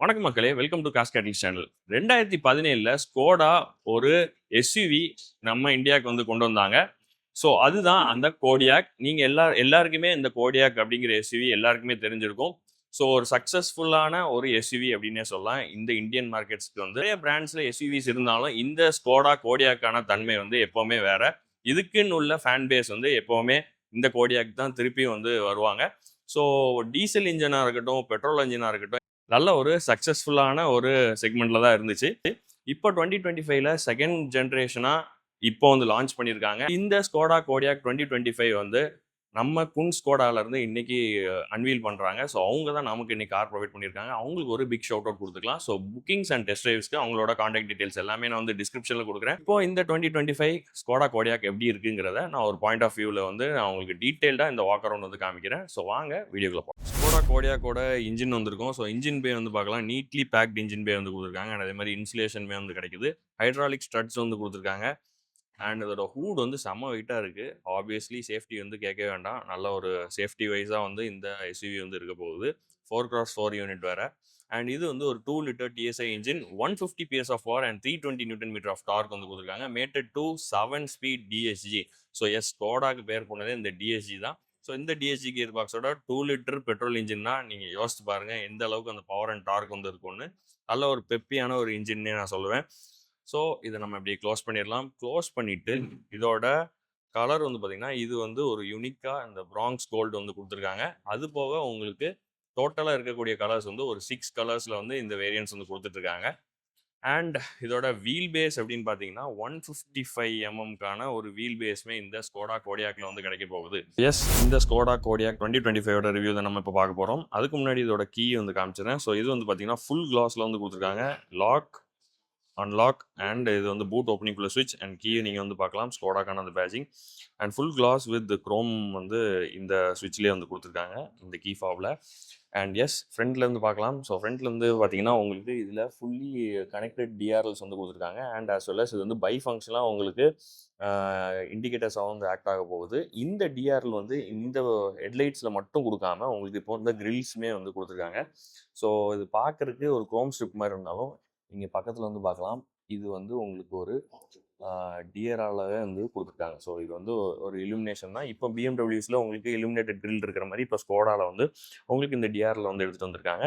வணக்கம் மக்களே welcome to cos channel ரெண்டாயிரத்தி பதினேழில் ஸ்கோடா ஒரு எஸ்யூவி நம்ம இந்தியாவுக்கு வந்து கொண்டு வந்தாங்க. ஸோ அதுதான் அந்த கோடியாக் நீங்கள் எல்லா எல்லாருக்குமே இந்த கோடியாக் அப்படிங்கிற எஸ்யூவி எல்லாருக்குமே தெரிஞ்சிருக்கும். ஸோ ஒரு சக்ஸஸ்ஃபுல்லான ஒரு எஸ்யூவி அப்படின்னே சொல்லலாம். இந்த இந்தியன் மார்க்கெட்ஸ்க்கு வந்து நிறைய பிராண்ட்ஸில் எஸ்யூவிஸ் இருந்தாலும் இந்த ஸ்கோடா கோடியாக்கான தன்மை வந்து எப்போவுமே வேற. இதுக்குன்னு உள்ள ஃபேன் பேஸ் வந்து எப்போவுமே இந்த கோடியாக் தான் திருப்பியும் வந்து வருவாங்க. ஸோ டீசல் இன்ஜினாக இருக்கட்டும் பெட்ரோல் இன்ஜினாக இருக்கட்டும் நல்ல ஒரு சக்ஸஸ்ஃபுல்லான ஒரு செக்மெண்ட்டில் தான் இருந்துச்சு. இப்போ டுவெண்ட்டி டுவெண்ட்டி ஃபைவ்ல செகண்ட் ஜென்ரேஷனாக இப்போ வந்து லான்ச் பண்ணியிருக்காங்க. இந்த Skoda Kodiaq twenty twenty five வந்து நம்ம குன் ஸ்கோடால இருந்து இன்னைக்கு அன்வீல் பண்ணுறாங்க ஸோ அவங்க தான் நமக்கு இன்னைக்கு கார் ப்ரொவைட் பண்ணியிருக்காங்க. அவங்களுக்கு ஒரு பிக் ஷவுட் அவுட் கொடுத்துக்கலாம். ஸோ புக்கிங்ஸ் அண்ட் டெஸ்ட் ட்ரைவ்ஸ்க்கு அவங்களோட காண்டாக்ட் டீடைல்ஸ் எல்லாமே நான் வந்து டிஸ்கிரிப்ஷனில் கொடுக்குறேன். இப்போ இந்த twenty twenty five Skoda Kodiaq எப்படி இருக்குங்கிறத நான் ஒரு பாயிண்ட் ஆஃப் வியூவில் வந்து நான் உங்களுக்கு டீட்டெயில்டாக இந்த வாக் அரௌண்ட் வந்து காமிக்கிறேன். ஸோ வாங்க வீடியோக்குள்ள போகலாம் கோடியா கூட இன்ஜின் வந்திருக்கும். ஸோ இன்ஜின் பே வந்து பார்க்கலாம். நீட்லி பேக்ட் இன்ஜின் பே வந்து கொடுத்துருக்காங்க. அண்ட் அதே மாதிரி இன்சுலேஷன் பே வந்து கிடைக்குது. ஹைட்ராலிக் ஸ்டட்ஸ் வந்து கொடுத்துருக்காங்க. அண்ட் இதோட ஹூட் வந்து செம்ம வெயிட்டாக இருக்குது ஆப்வியஸ்லி சேஃப்டி வந்து கேட்க வேண்டாம். நல்ல ஒரு சேஃப்டி வைஸாக வந்து இந்த எஸ்யூவி வந்து இருக்க போகுது. ஃபோர் கிராஸ் ஃபோர் யூனிட் வேறு. அண்ட் இது வந்து ஒரு two litre TSI engine one fifty PS of power and three twenty newton metre of torque வந்து கொடுத்துருக்காங்க. Mated to seven speed DSG so S கோடாக்கு பேர் போனதே இந்த டிஎஸ்ஜி தான். ஸோ இந்த டிஎஸ்சி கியர் பாக்ஸோட டூ லிட்டர் பெட்ரோல் இன்ஜின்னா நீங்கள் யோசிச்சு பாருங்கள் எந்த அளவுக்கு அந்த பவர் அண்ட் டார்க் வந்து இருக்கும்னு. நல்ல ஒரு பெப்பியான ஒரு இன்ஜின்னே நான் சொல்லுவேன். ஸோ இதை நம்ம இப்படி க்ளோஸ் பண்ணிடலாம். க்ளோஸ் பண்ணிவிட்டு இதோட கலர் வந்து பார்த்திங்கன்னா இது வந்து ஒரு யூனிக்காக இந்த ப்ராங்ஸ் கோல்டு வந்து கொடுத்துருக்காங்க. அது போக உங்களுக்கு டோட்டலாக இருக்கக்கூடிய கலர்ஸ் வந்து ஒரு சிக்ஸ் கலர்ஸில் வந்து இந்த வேரியன்ஸ் வந்து கொடுத்துட்ருக்காங்க அண்ட் இதோட வீல் பேஸ் அப்படின்னு பார்த்தீங்கன்னா ஒன் ஃபிஃப்டி ஃபைவ் எம்எம்க்கான ஒரு வீல் பேஸ்மே இந்த ஸ்கோடா கோடியாக்ல வந்து கிடைக்க போகுது. எஸ் இந்த ஸ்கோடா கோடியாக் டுவெண்ட்டி டுவெண்ட்டி ஃபைவோட ரிவ்யூ தான் நம்ம இப்போ பார்க்க போகிறோம் அதுக்கு முன்னாடி இதோட கீ வந்து காமிச்சிடுறேன். ஸோ இது வந்து பார்த்தீங்கன்னா ஃபுல் கிளாஸில் வந்து கொடுத்துருக்காங்க. லாக் அன்லாக் அண்ட் இது வந்து பூட் ஓப்பனிங்குள்ள சுவிட்ச் அண்ட் கீ நீங்கள் வந்து பார்க்கலாம் ஸ்கோடாக்கான அந்த paging and full class with chrome வந்து இந்த சுவிட்ச்லேயே வந்து கொடுத்துருக்காங்க இந்த கீ ஃபாவில் அண்ட் எஸ் ஃப்ரண்ட்லேருந்து பார்க்கலாம். ஸோ ஃப்ரண்ட்லேருந்து பார்த்தீங்கன்னா உங்களுக்கு இதில் ஃபுல்லி கனெக்டட் டிஆர்எல்ஸ் வந்து கொடுத்துருக்காங்க. அண்ட் ஆஸ் வெல் அஸ் இது வந்து பை ஃபங்க்ஷனாக உங்களுக்கு இண்டிகேட்டர்ஸாக வந்து ஆக்ட் ஆக போகுது. இந்த டிஆர்எல் வந்து இந்த ஹெட்லைட்ஸில் மட்டும் கொடுக்காம உங்களுக்கு இப்போ வந்து கிரில்ஸுமே வந்து கொடுத்துருக்காங்க. ஸோ இது பார்க்குறதுக்கு ஒரு க்ரோம் ஸ்ட்ரிப் மாதிரி இருந்தாலும் இங்கே பக்கத்தில் வந்து பார்க்கலாம் இது வந்து உங்களுக்கு ஒரு டிஆராலவே வந்து கொடுத்துருக்காங்க. ஸோ இது வந்து ஒரு இலுமினேஷன் தான். இப்போ பிஎம்டபிள்யூஸில் உங்களுக்கு இலுமினேட்டட் ட்ரில் இருக்கிற மாதிரி இப்போ ஸ்கோடாவில் வந்து உங்களுக்கு இந்த டிஆரில் வந்து எடுத்துகிட்டு வந்திருக்காங்க.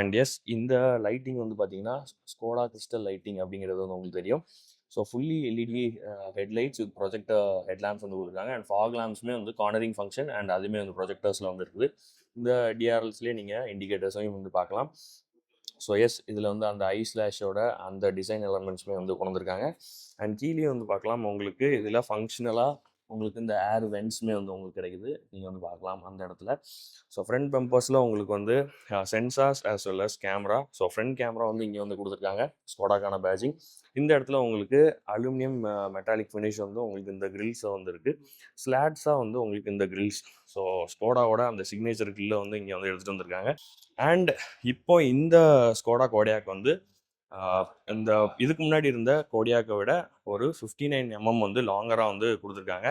அண்ட் எஸ் இந்த லைட்டிங் வந்து பார்த்தீங்கன்னா ஸ்கோடா கிறிஸ்டல் லைட்டிங் அப்படிங்கிறது வந்து உங்களுக்கு தெரியும். So fully LED headlights with projector headlamps வந்து கொடுத்துருக்காங்க. அண்ட் ஃபாக் லேம்ப்ஸுமே வந்து கார்னரிங் ஃபங்க்ஷன் அண்ட் அதுவுமே வந்து ப்ரொஜெக்டர்ஸில் வந்து இருக்குது. இந்த டிஆர்எல்ஸ்லேயே நீங்கள் இண்டிகேட்டர்ஸையும் வந்து பார்க்கலாம். ஸோ எஸ் இதில் வந்து அந்த ஐ ஸ்லாஷோட அந்த டிசைன் எலமெண்ட்ஸுமே வந்து கொண்டு வந்திருக்காங்க. அண்ட் கீழே வந்து பார்க்கலாம். உங்களுக்கு இதில் ஃபங்க்ஷனலாக உங்களுக்கு இந்த ஏர் வென்ட்ஸுமே வந்து உங்களுக்கு கிடைக்குது. நீங்கள் வந்து பார்க்கலாம் அந்த இடத்துல. ஸோ ஃப்ரண்ட் பம்பர்ஸில் உங்களுக்கு வந்து sensors as well as camera so front camera வந்து இங்கே வந்து கொடுத்துருக்காங்க. ஸ்கோடாக்கான பேஜிங் இந்த இடத்துல உங்களுக்கு அலுமினியம் மெட்டாலிக் ஃபினிஷ் வந்து உங்களுக்கு இந்த கிரில்ஸை வந்து இருக்குது ஸ்லாட்ஸாக வந்து உங்களுக்கு இந்த கிரில்ஸ் ஸோ ஸ்கோடாவோட அந்த சிக்னேச்சர் கில்லை வந்து இங்கே வந்து எடுத்துகிட்டு வந்திருக்காங்க. அண்ட் இப்போ இந்த ஸ்கோடா கோடியாக் வந்து இந்த இதுக்கு முன்னாடி இருந்த கோடியாக்கை விட ஒரு ஃபிஃப்டி நைன் எம்எம் வந்து லாங்கராக வந்து கொடுத்துருக்காங்க.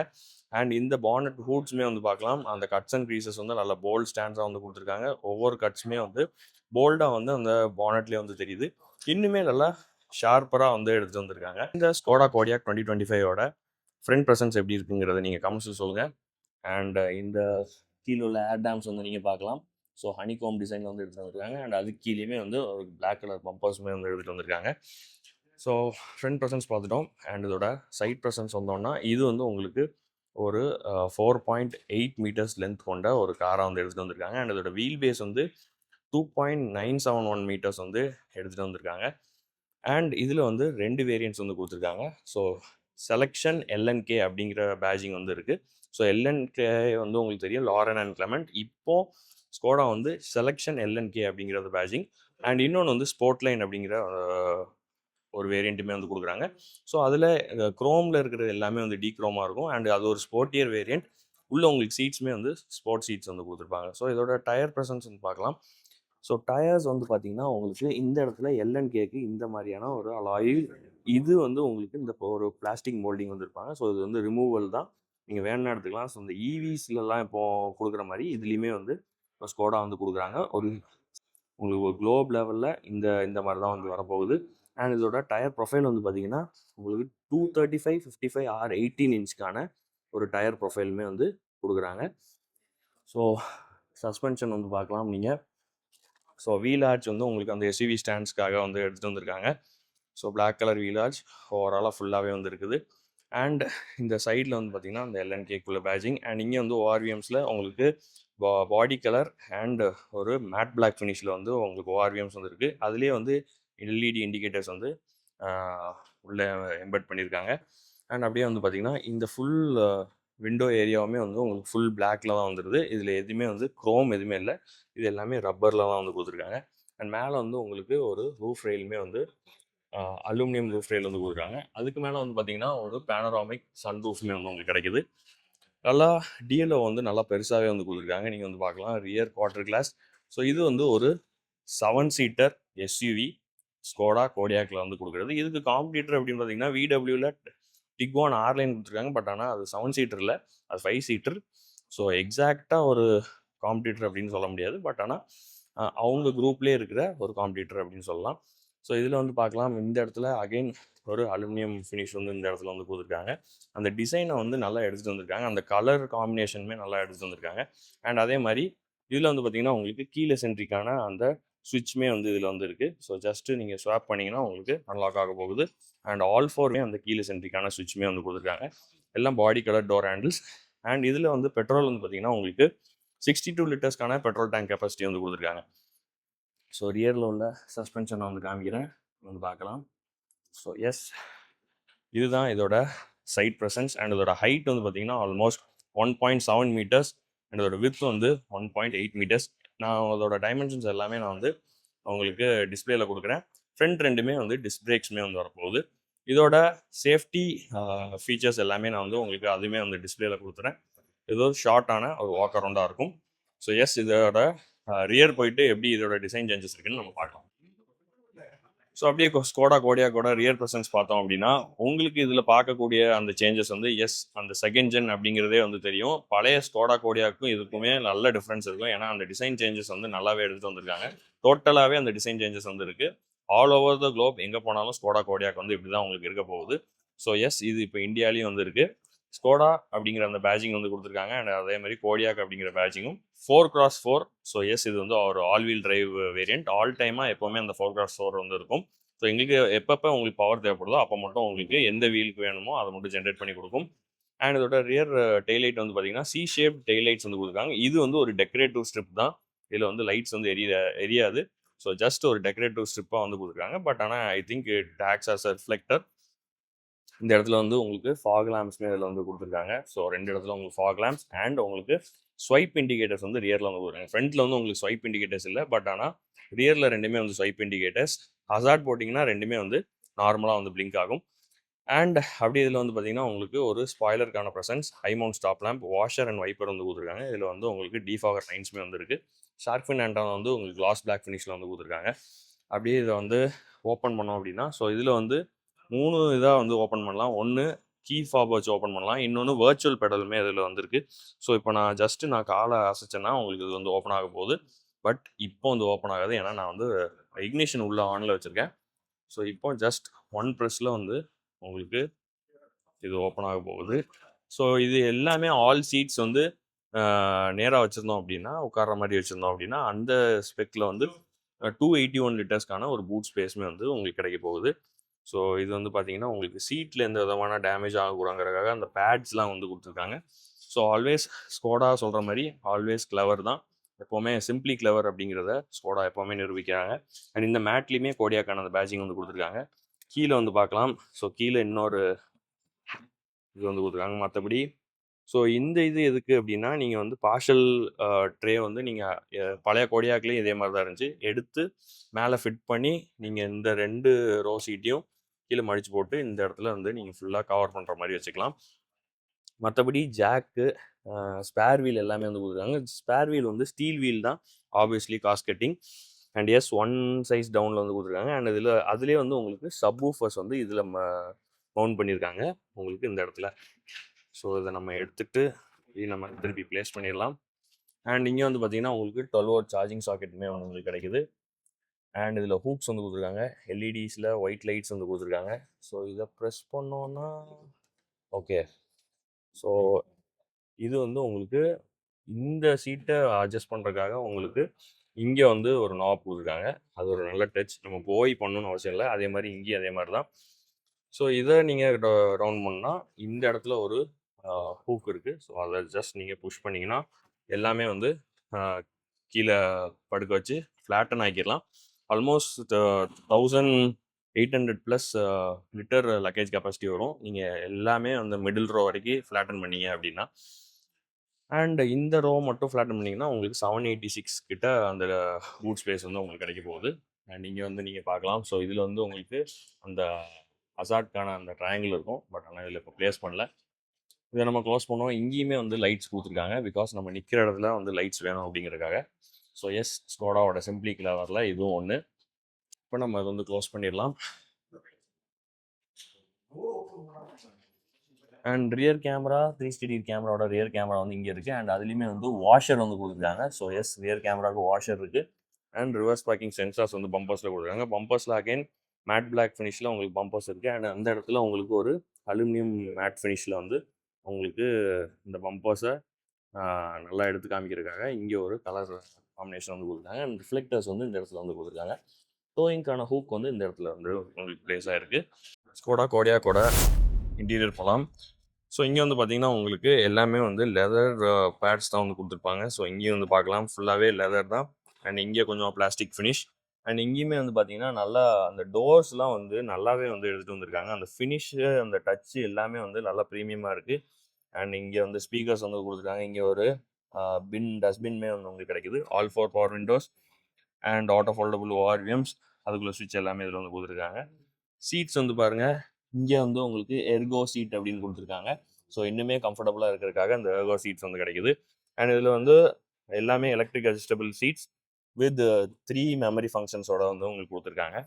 அண்ட் இந்த பானட் ஹூட்ஸுமே வந்து பார்க்கலாம். அந்த கட்ஸ் அண்ட் க்ரீசஸ் வந்து நல்ல போல்ட் ஸ்டாண்ட்ஸாக வந்து கொடுத்துருக்காங்க. ஒவ்வொரு கட்ஸுமே வந்து போல்டாக வந்து அந்த பானட்லேயே வந்து தெரியுது. இன்னுமே நல்லா ஷார்ப்பராக வந்து எடுத்துகிட்டு வந்திருக்காங்க. இந்த ஸ்கோடா கோடியாக் டுவெண்ட்டி டுவெண்ட்டி ஃபைவோட ஃப்ரண்ட் ப்ரெசன்ஸ் எப்படி இருக்குங்கிறத நீங்கள் கமெண்ட்ஸில் சொல்லுங்கள் அண்ட் இந்த கீழே உள்ள ஏர் டேம்ஸ் வந்து நீங்கள் பார்க்கலாம். ஸோ ஹனிகோம் டிசைனில் வந்து எடுத்துகிட்டு வந்திருக்காங்க. அண்ட் அதுக்கு கீழேயுமே வந்து ஒரு பிளாக் கலர் பம்பர்ஸுமே வந்து எடுத்துகிட்டு வந்திருக்காங்க. ஸோ ஃப்ரண்ட் ப்ரெசன்ஸ் பார்த்துட்டோம். அண்ட் இதோட சைட் ப்ரெசன்ஸ் வந்தோம்னா இது வந்து உங்களுக்கு ஒரு four point eight metres length கொண்ட ஒரு காராக வந்து எடுத்துகிட்டு வந்திருக்காங்க. அண்ட் இதோட வீல் பேஸ் வந்து two point nine seven one metres வந்து எடுத்துகிட்டு வந்திருக்காங்க. அண்ட் இதில் வந்து ரெண்டு வேரியன்ட்ஸ் வந்து கொடுத்துருக்காங்க. ஸோ செலெக்ஷன் எல்என்கே அப்படிங்கிற பேஜிங் வந்து இருக்குது ஸோ எல்என்கே வந்து உங்களுக்கு தெரியும். லாரன் அண்ட் கிளமெண்ட் இப்போது ஸ்கோடா வந்து செலெக்ஷன் எல்என்கே அப்படிங்கிறது பேஜிங் அண்ட் இன்னொன்று வந்து ஸ்போர்ட் லைன் அப்படிங்கிற ஒரு வேரியண்ட்டுமே வந்து கொடுக்குறாங்க. ஸோ அதில் க்ரோமில் இருக்கிறது எல்லாமே வந்து டி க்ரோமாக இருக்கும் அண்ட் அது ஒரு ஸ்போர்ட்டியர் வேரியண்ட் உள்ள உங்களுக்கு சீட்ஸுமே வந்து ஸ்போர்ட் சீட்ஸ் வந்து கொடுத்துருப்பாங்க. ஸோ இதோட டயர் ப்ரெசன்ஸ் வந்து பார்க்கலாம் ஸோ டயர்ஸ் வந்து பார்த்தீங்கன்னா உங்களுக்கு இந்த இடத்துல எல்என்கேக்கு இந்த மாதிரியான ஒரு அலாய் இது வந்து உங்களுக்கு இந்த இப்போ ஒரு பிளாஸ்டிக் மோல்டிங் வந்து இருப்பாங்க. ஸோ இது வந்து ரிமூவல் தான். நீங்கள் வேணும்னா எடுத்துக்கலாம். ஸோ இந்த EVs லலாம் இப்போ கொடுக்குற மாதிரி இதுலேயுமே வந்து இப்போ ஸ்கோடா வந்து கொடுக்குறாங்க. ஒரு உங்களுக்கு ஒரு குளோப் லெவலில் இந்த இந்த மாதிரி தான் வந்து வரப்போகுது. அண்ட் இதோட டயர் ப்ரொஃபைல் வந்து பார்த்தீங்கன்னா உங்களுக்கு two thirty five fifty five R eighteen இன்ச்க்கான ஒரு டயர் ப்ரொஃபைலுமே வந்து கொடுக்குறாங்க. ஸோ சஸ்பென்ஷன் வந்து பார்க்கலாம் நீங்கள் ஸோ வீல் ஆர்ச் வந்து உங்களுக்கு அந்த எஸ்யூவி ஸ்டாண்ட்ஸ்க்காக வந்து எடுத்துகிட்டு வந்திருக்காங்க. So Black colour wheel arch ஓவராலாக ஃபுல்லாகவே வந்து இருக்குது. அண்ட் இந்த சைடில் வந்து பார்த்தீங்கன்னா அந்த எல்என்கேக்குள்ள பேஜிங் அண்ட் இங்கே வந்து ஓஆர்விஎம்ஸில் உங்களுக்கு பாடி கலர் அண்டு ஒரு மேட் பிளாக் ஃபினிஷில் வந்து உங்களுக்கு ஓஆர்விஎம்ஸ் வந்துருக்கு. அதுலேயே வந்து எல்இடி இண்டிகேட்டர்ஸ் வந்து உள்ளே எம்பர்ட் எம்பெட் பண்ணியிருக்காங்க அண்ட் அப்படியே வந்து பார்த்தீங்கன்னா இந்த ஃபுல் விண்டோ ஏரியாவுமே வந்து உங்களுக்கு ஃபுல் பிளாக்ல தான் வந்துடுது இதில் எதுவுமே வந்து க்ரோம் எதுவுமே இல்லை. இது எல்லாமே ரப்பரில் தான் வந்து கொடுத்துருக்காங்க. அண்ட் மேலே வந்து உங்களுக்கு ஒரு ரூஃப் ரெயிலுமே வந்து அலுமினியம் ரூஃப் ரெயில் வந்து கொடுக்குறாங்க. அதுக்கு மேலே வந்து பார்த்தீங்கன்னா ஒரு பேனராமிக் சன் ரூஃப்மே வந்து உங்களுக்கு கிடைக்குது. நல்லா டிஎல்ஓ வந்து நல்லா பெருசாகவே வந்து கொடுத்துருக்காங்க. நீங்கள் வந்து பார்க்கலாம். ரியர் குவார்டர் கிளாஸ் ஸோ இது வந்து ஒரு செவன் சீட்டர் எஸ்யூவி ஸ்கோடா கோடியாக்கில் வந்து கொடுக்குறது. இதுக்கு காம்படிட்டர் அப்படின்னு பார்த்தீங்கன்னா விடபிள்யூவில் டிக்வான் ஆர்லைன் கொடுத்துருக்காங்க. பட் ஆனால் அது செவன் சீட்டரில் அது ஃபைவ் சீட்டர் ஸோ எக்ஸாக்டாக ஒரு காம்படிட்டர் அப்படின்னு சொல்ல முடியாது. பட் ஆனால் அவங்க குரூப்லேயே இருக்கிற ஒரு காம்படிட்டர் அப்படின்னு சொல்லலாம். ஸோ இதில் வந்து பார்க்கலாம் இந்த இடத்துல அகைன் ஒரு அலுமினியம் ஃபினிஷ் வந்து இந்த இடத்துல வந்து கொடுத்துருக்காங்க. அந்த டிசைனை வந்து நல்லா எடுத்துகிட்டு வந்திருக்காங்க. அந்த கலர் காம்பினேஷனுமே நல்லா எடுத்துகிட்டு வந்திருக்காங்க. அண்ட் அதே மாதிரி இதில் வந்து பார்த்தீங்கன்னா உங்களுக்கு கீழே சென்ட்ரிக்கான அந்த சுவிட்சுமே வந்து இதில் வந்து இருக்குது ஸோ ஜஸ்ட்டு நீங்கள் ஸ்வாப் பண்ணிங்கன்னா உங்களுக்கு அன்லாக் ஆக போகுது. அண்ட் ஆல் ஃபோருமே அந்த கீழே சென்ட்ரிக்கான சுவிட்சுமே வந்து கொடுத்துருக்காங்க. எல்லாம் body colour door handles and இதில் வந்து பெட்ரோல் வந்து பார்த்தீங்கன்னா உங்களுக்கு சிக்ஸ்டி டூ லிட்டர்ஸ்க்கான பெட்ரோல் டேங்க் கெப்பாசிட்டி வந்து கொடுத்துருக்காங்க. ஸோ ரியரில் உள்ள சஸ்பென்ஷன் வந்து காமிக்கிறேன் வந்து பார்க்கலாம். ஸோ எஸ் இதுதான் இதோட சைட் ப்ரெசன்ஸ் அண்ட் இதோட ஹைட் வந்து பார்த்தீங்கன்னா almost one point seven metres and இதோட வித் வந்து ஒன் பாயிண்ட் எயிட் மீட்டர்ஸ் நான் அதோட டைமென்ஷன்ஸ் எல்லாமே நான் வந்து உங்களுக்கு டிஸ்பிளேல கொடுக்குறேன். ஃப்ரண்ட் ரெண்டுமே வந்து டிஸ்க் பிரேக்ஸுமே வந்து வரப்போகுது. இதோட சேஃப்டி ஃபீச்சர்ஸ் எல்லாமே நான் வந்து உங்களுக்கு அதுவுமே வந்து டிஸ்பிளேல கொடுத்துறேன். இது ஒரு ஷார்ட்டான ஒரு வாக் அரௌண்டாக இருக்கும். ஸோ எஸ் இதோட ரியர் போயிட்டு எப்படி இதோட டிசைன் சேஞ்சஸ் இருக்குன்னு நம்ம பார்க்கலாம். ஸோ அப்படியே ஸ்கோடா கோடியா கூட ரியர் ப்ரெசன்ஸ் பார்த்தோம் அப்படின்னா உங்களுக்கு இதில் பார்க்கக்கூடிய அந்த சேஞ்சஸ் வந்து எஸ் அந்த செகண்ட் ஜென் அப்படிங்கிறதே வந்து தெரியும். பழைய ஸ்கோடா கோடியாக்கும் இதுக்குமே நல்ல டிஃப்ரென்ஸ் இருக்கும். ஏன்னா அந்த டிசைன் சேஞ்சஸ் வந்து நல்லாவே எடுத்துகிட்டு வந்திருக்காங்க. டோட்டலாகவே அந்த டிசைன் சேஞ்சஸ் வந்து இருக்கு. ஆல் ஓவர் த குளோப் எங்கே போனாலும் ஸ்கோடா கோடியாக்கு வந்து இப்படி தான் உங்களுக்கு இருக்க போகுது. ஸோ எஸ் இது இப்போ இந்தியாலேயும் வந்து இருக்குது ஸ்கோடா அப்படிங்கிற அந்த பேஜிங் வந்து கொடுத்துருக்காங்க. அண்ட் அதே மாதிரி கோடியாக் அப்படிங்கிற பேஜிங்கும் four cross four so yes இது வந்து ஒரு all wheel drive variant all டைமாக எப்போவுமே அந்த ஃபோர் கிராஸ் ஃபோர் வந்து இருக்கும். ஸோ எங்களுக்கு எப்பப்போ உங்களுக்கு பவர் தேவைப்படுதோ அப்போ மட்டும் உங்களுக்கு எந்த வீலுக்கு வேணுமோ அதை மட்டும் ஜென்ரேட் பண்ணி கொடுக்கும். அண்ட் இதோட ரியர் டெய்லைட் uh, வந்து பார்த்தீங்கன்னா சி ஷேப் டெய்லைட்ஸ் வந்து கொடுத்துருக்காங்க. இது வந்து ஒரு டெக்கரேட்டிவ் ஸ்ட்ரிப் தான். இதில் வந்து லைட்ஸ் வந்து எரிய எரியாது. ஸோ ஜஸ்ட் ஒரு டெக்கரேட்டிவ் ஸ்ட்ரிப்பாக வந்து கொடுத்துருக்காங்க. பட் ஆனால் I think takes as a reflector இந்த இடத்துல வந்து உங்களுக்கு ஃபாக் லேம்ப்ஸ்மே இதில் வந்து கொடுத்துருக்காங்க. ஸோ ரெண்டு இடத்துல உங்களுக்கு ஃபாக் லேம்ப்ஸ் அண்ட் உங்களுக்கு ஸ்வைப் இண்டிகேட்டர்ஸ் வந்து ரியரில் வந்து கொடுக்குறாங்க ஃப்ரண்ட்டில் வந்து உங்களுக்கு ஸ்வைப் இண்டிகேட்டர்ஸ் இல்லை பட் ஆனால் ரியரில் ரெண்டுமே வந்து ஸ்வைப் இண்டிகேட்டர்ஸ் ஹசார்ட் போட்டிங்கன்னா ரெண்டுமே வந்து நார்மலாக வந்து பிளிங்க் ஆகும். அண்ட் அப்படி இதில் வந்து பார்த்தீங்கன்னா உங்களுக்கு ஒரு ஸ்பாய்லருக்கான presence high mount stop lamp washer and wiper வந்து கொடுத்துருக்காங்க. இதில் வந்து உங்களுக்கு டிஃபாகர் லைன்ஸுமே வந்துருக்கு. ஷார்க் ஃபின் ஆண்டான வந்து உங்களுக்கு கிளாஸ் பிளாக் ஃபினிஷில் வந்து கொடுத்துருக்காங்க. அப்படியே இதை வந்து ஓப்பன் பண்ணோம் அப்படின்னா ஸோ இதில் வந்து மூணு இதாக வந்து ஓப்பன் பண்ணலாம். ஒன்று கீ ஃபாப் வச்சு ஓப்பன் பண்ணலாம். இன்னொன்று வர்ச்சுவல் பெடலுமே இதில் வந்திருக்கு. ஸோ இப்போ நான் ஜஸ்ட்டு நான் காலை அசைச்சேன்னா உங்களுக்கு இது வந்து ஓப்பன் ஆக போகுது. பட் இப்போ வந்து ஓப்பன் ஆகாது. ஏன்னா நான் வந்து இக்னிஷன் உள்ள ஆனில் வச்சுருக்கேன். ஸோ இப்போ ஜஸ்ட் ஒன் ப்ரெஸ்ஸில் வந்து உங்களுக்கு இது ஓப்பன் ஆக போகுது. ஸோ இது எல்லாமே ஆல் சீட்ஸ் வந்து நேராக வச்சுருந்தோம் அப்படின்னா உட்கார்ற மாதிரி வச்சுருந்தோம் அப்படின்னா அந்த ஸ்பெக்கில் வந்து டூ எயிட்டி ஒன் லிட்டர்ஸ்க்கான ஒரு பூட் ஸ்பேஸுமே வந்து உங்களுக்கு கிடைக்க போகுது. ஸோ இது வந்து பார்த்தீங்கன்னா உங்களுக்கு சீட்டில் எந்த விதமான டேமேஜ் ஆகக்கூடாங்கிறதுக்காக அந்த பேட்ஸ்லாம் வந்து கொடுத்துருக்காங்க. ஸோ ஆல்வேஸ் ஸ்கோடா சொல்கிற மாதிரி ஆல்வேஸ் கிளவர் தான் எப்போவுமே சிம்பிளி கிளவர் அப்படிங்கிறத ஸ்கோடா எப்போவுமே நிரூபிக்கிறாங்க. அண்ட் இந்த மேட்லேயுமே கோடியாக்கான அந்த பேட்சிங் வந்து கொடுத்துருக்காங்க. கீழே வந்து பார்க்கலாம். ஸோ கீழே இன்னொரு இது வந்து கொடுத்துருக்காங்க. மற்றபடி ஸோ இந்த இது எதுக்கு அப்படின்னா நீங்கள் வந்து பார்ஷல் ட்ரே வந்து நீங்கள் பழைய கோடியாக்குலேயும் இதே மாதிரி தான் இருந்துச்சு. எடுத்து மேலே ஃபிட் பண்ணி நீங்கள் இந்த ரெண்டு ரோ சீட்டையும் கீழே மடித்து போட்டு இந்த இடத்துல வந்து நீங்கள் ஃபுல்லாக கவர் பண்ணுற மாதிரி வச்சுக்கலாம். மற்றபடி ஜாக்கு ஸ்பேர் வீல் எல்லாமே வந்து கொடுத்துருக்காங்க ஸ்பேர் வீல் வந்து ஸ்டீல் வீல் தான் obviously cost cutting and yes one size டவுனில் வந்து கொடுத்துருக்காங்க அண்ட் இதில் அதுலேயே வந்து உங்களுக்கு சப் ஊஃபர்ஸ் வந்து இதில் மவுண்ட் பண்ணியிருக்காங்க உங்களுக்கு இந்த இடத்துல. ஸோ இதை நம்ம எடுத்துகிட்டு நம்ம திருப்பி ப்ளேஸ் பண்ணிடலாம். அண்ட் இங்கே வந்து பார்த்தீங்கன்னா உங்களுக்கு டுவெல் ஓர் சார்ஜிங் சாக்கெட்டுமே உங்களுக்கு கிடைக்குது. அண்ட் இதில் ஹூக்ஸ் வந்து கொடுத்துருக்காங்க. எல்இடிஸில் ஒயிட் லைட்ஸ் வந்து கொடுத்துருக்காங்க. ஸோ இதை ப்ரெஸ் பண்ணோன்னா ஓகே ஸோ இது வந்து உங்களுக்கு இந்த சீட்டை அட்ஜஸ்ட் பண்ணுறதுக்காக உங்களுக்கு இங்கே வந்து ஒரு நாப் கொடுத்துருக்காங்க. அது ஒரு நல்ல டச் நம்ம போய் பண்ணணும்னு அவசியம் இல்லை. அதே மாதிரி இங்கேயும் அதே மாதிரி தான். ஸோ இதை நீங்கள் ரவுண்ட் பண்ணால் இந்த இடத்துல ஒரு ஹூக் இருக்குது ஸோ அதை ஜஸ்ட் நீங்கள் புஷ் பண்ணிங்கன்னா எல்லாமே வந்து கீழே படுக்க வச்சு flatten ஆக்கிடலாம். Almost thousand eight hundred plus litre luggage capacity வரும். நீங்கள் எல்லாமே அந்த மிடில் ரோ வரைக்கும் ஃப்ளாட்டன் பண்ணீங்க அப்படின்னா அண்ட் இந்த ரோ மட்டும் ஃப்ளாட்டன் பண்ணிங்கன்னா உங்களுக்கு செவன் எயிட்டி சிக்ஸ் கிட்ட அந்த பூட் ஸ்பேஸ் வந்து உங்களுக்கு கிடைக்க போகுது. அண்ட் இங்கே வந்து நீங்கள் பார்க்கலாம். ஸோ இதில் வந்து உங்களுக்கு அந்த அசாட்கான அந்த ட்ரையாங்கிள் இருக்கும். பட் ஆனால் இதில் இப்போ ப்ளேஸ் பண்ணல. இதை நம்ம க்ளோஸ் பண்ணோம் இங்கேயுமே வந்து லைட்ஸ் கொடுத்துருக்காங்க. பிகாஸ் நம்ம நிற்கிற இடத்துல வந்து லைட்ஸ் வேணும் அப்படிங்கிறதுக்காக. ஸோ எஸ் ஸ்கோடாவோட சிம்பிளி கிளவரில் இதுவும் ஒன்று இப்போ நம்ம அதை வந்து க்ளோஸ் பண்ணிடலாம். And rear camera three sixty கேமராவோட ரியர் கேமரா வந்து இங்கே இருக்குது அண்ட் அதுலேயுமே வந்து வாஷர் வந்து கொடுத்துருக்காங்க. ஸோ எஸ் ரியர் கேமராவுக்கு வாஷர் இருக்குது அண்ட் ரிவர்ஸ் பார்க்கிங் சென்சார்ஸ் வந்து பம்பர்ஸில் கொடுத்துருக்காங்க. பம்பர்ஸில் அகைன் மேட் பிளாக் ஃபினிஷில் உங்களுக்கு பம்பர்ஸ் இருக்குது அண்ட் அந்த இடத்துல உங்களுக்கு ஒரு அலுமினியம் மேட் ஃபினிஷில் வந்து உங்களுக்கு இந்த பம்பர்ஸை நல்லா எடுத்து காமிக்கிறதுக்காக இங்கே ஒரு கலர் காம்பினேஷன் வந்து கொடுத்துருக்காங்க. அண்ட் ரிஃப்ளெக்டர்ஸ் வந்து இந்த இடத்துல வந்து கொடுத்துருக்காங்க. டோயிங்க்கான ஹூக் வந்து இந்த இடத்துல வந்து உங்களுக்கு ப்ளேஸ் ஆகிருக்கு ஸ்கோடா கோடியா கூட இன்டீரியர் போகலாம் ஸோ இங்கே வந்து பார்த்தீங்கன்னா உங்களுக்கு எல்லாமே வந்து லெதர் பேட்ஸ் தான் வந்து கொடுத்துருப்பாங்க. ஸோ இங்கேயும் வந்து பார்க்கலாம். ஃபுல்லாகவே லெதர் தான். அண்ட் இங்கே கொஞ்சம் பிளாஸ்டிக் ஃபினிஷ் அண்ட் இங்கேயுமே வந்து பார்த்தீங்கன்னா நல்லா அந்த டோர்ஸ்லாம் வந்து நல்லாவே வந்து எடுத்துகிட்டு வந்திருக்காங்க. அந்த ஃபினிஷு அந்த டச்சு எல்லாமே வந்து நல்லா ப்ரீமியமாக இருக்குது அண்ட் இங்கே வந்து ஸ்பீக்கர்ஸ் வந்து கொடுத்துருக்காங்க. இங்கே ஒரு பின் டஸ்ட்பின்மே வந்து உங்களுக்கு கிடைக்குது. All four power windows and auto foldable ORVMs அதுக்குள்ள சுவிட்ச் எல்லாமே இதில் வந்து கொடுத்துருக்காங்க. சீட்ஸ் வந்து பாருங்கள் இங்கே வந்து உங்களுக்கு எர்கோ சீட் அப்படின்னு கொடுத்துருக்காங்க. ஸோ இன்னுமே கம்ஃபர்டபுளாக இருக்கிறதுக்காக அந்த எர்கோ சீட்ஸ் வந்து கிடைக்குது. அண்ட் இதில் வந்து எல்லாமே electric adjustable seats with three memory ஃபங்க்ஷன்ஸோட வந்து உங்களுக்கு கொடுத்துருக்காங்க.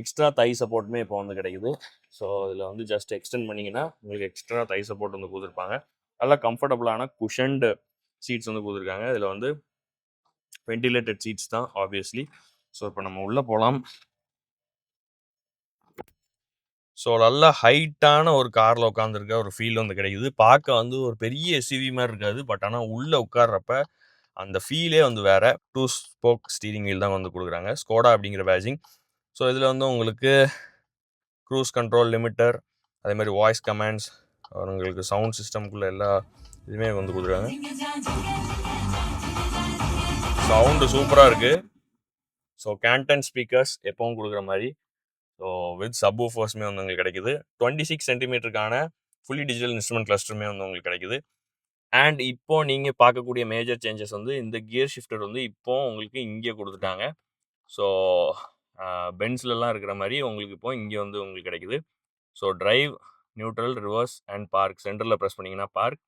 எக்ஸ்ட்ரா தை சப்போர்ட்டுமே இப்போ வந்து கிடைக்குது. ஸோ இதில் வந்து ஜஸ்ட் எக்ஸ்டெண்ட் பண்ணிங்கன்னா உங்களுக்கு எக்ஸ்ட்ரா தை சப்போர்ட் வந்து கொடுத்துருப்பாங்க. நல்லா கம்ஃபர்டபுளான குஷன்டு சீட்ஸ் வந்து கொடுத்துருக்காங்க. இதில் வந்து வென்டிலேட்டட் சீட்ஸ் தான் ஆப்வியஸ்லி. ஸோ இப்போ நம்ம உள்ளே போகலாம். ஸோ நல்ல ஹைட்டான ஒரு காரில் உட்காந்துருக்க ஒரு ஃபீல் வந்து கிடைக்குது. பார்க்க வந்து ஒரு பெரிய எஸ்யூவி மாதிரி இருக்காது. பட் ஆனால் உள்ளே உட்கார்றப்ப அந்த ஃபீலே வந்து வேறு. டூ ஸ்போக் ஸ்டீரிங் வீல் தான் வந்து கொடுக்குறாங்க. ஸ்கோடா அப்படிங்கிற பேஜிங் ஸோ இதில் வந்து உங்களுக்கு க்ரூஸ் கண்ட்ரோல் லிமிட்டர் அதே மாதிரி வாய்ஸ் கமாண்ட்ஸ் உங்களுக்கு சவுண்ட் சிஸ்டம்குள்ளே எல்லா இதுவுமே வந்து கொடுக்குறாங்க. சவுண்டு சூப்பராக இருக்குது ஸோ கேண்டன் ஸ்பீக்கர்ஸ் எப்பவும் கொடுக்குற மாதிரி. ஸோ வித் சப் ஊஃபர்ஸுமே வந்து உங்களுக்கு கிடைக்குது. டுவெண்ட்டி சிக்ஸ் சென்டிமீட்டருக்கான ஃபுல்லி டிஜிட்டல் இன்ஸ்ட்ருமெண்ட் கிளஸ்டருமே வந்து உங்களுக்கு கிடைக்குது. அண்ட் இப்போ நீங்கள் பார்க்கக்கூடிய மேஜர் சேஞ்சஸ் வந்து இந்த கியர் ஷிஃப்டர் வந்து இப்போ உங்களுக்கு இங்கே கொடுத்துட்டாங்க. ஸோ பென்ஸ்லலாம் இருக்கிற மாதிரி உங்களுக்கு இப்போ இங்கே வந்து உங்களுக்கு கிடைக்குது. So drive neutral reverse and park. சென்டரில் ப்ரெஸ் பண்ணிங்கன்னா பார்க்.